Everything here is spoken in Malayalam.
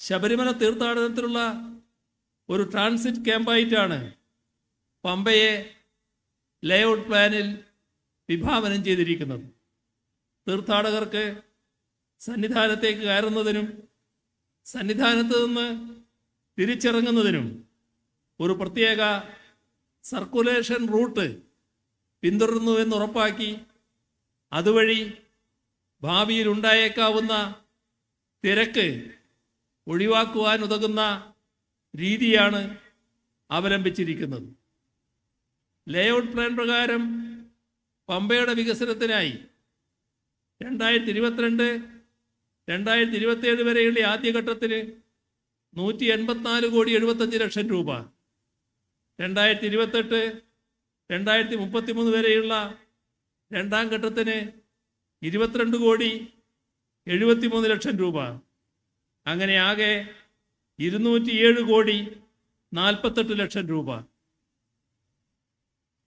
ശബരിമല തീർത്ഥാടനത്തിലുള്ള ഒരു ട്രാൻസിറ്റ് ക്യാമ്പായിട്ടാണ് പമ്പയെ ലേഔട്ട് പ്ലാനിൽ വിഭാവനം ചെയ്തിരിക്കുന്നത്. തീർത്ഥാടകർക്ക് സന്നിധാനത്തേക്ക് കയറുന്നതിനും സന്നിധാനത്ത് നിന്ന് തിരിച്ചിറങ്ങുന്നതിനും ഒരു പ്രത്യേക സർക്കുലേഷൻ റൂട്ട് പിന്തുടരുന്നു ഉറപ്പാക്കി അതുവഴി ഭാവിയിൽ ഉണ്ടായേക്കാവുന്ന തിരക്ക് ഒഴിവാക്കുവാൻ ഉതകുന്ന രീതിയാണ് അവലംബിച്ചിരിക്കുന്നത്. ലേഔട്ട് പ്ലാൻ പ്രകാരം പമ്പയുടെ വികസനത്തിനായി രണ്ടായിരത്തി ഇരുപത്തിരണ്ട് രണ്ടായിരത്തി ഇരുപത്തിയേഴ് വരെയുള്ള ആദ്യഘട്ടത്തിന് നൂറ്റി എൺപത്തിനാല് കോടി എഴുപത്തഞ്ച് ലക്ഷം രൂപ. രണ്ടായിരത്തി ഇരുപത്തെട്ട് രണ്ടായിരത്തി മുപ്പത്തി മൂന്ന് വരെയുള്ള രണ്ടാം ഘട്ടത്തിന് ഇരുപത്തിരണ്ട് കോടി എഴുപത്തിമൂന്ന് ലക്ഷം രൂപ. അങ്ങനെ ആകെ ഇരുന്നൂറ്റിയേഴ് കോടി നാൽപ്പത്തെട്ട് ലക്ഷം രൂപ.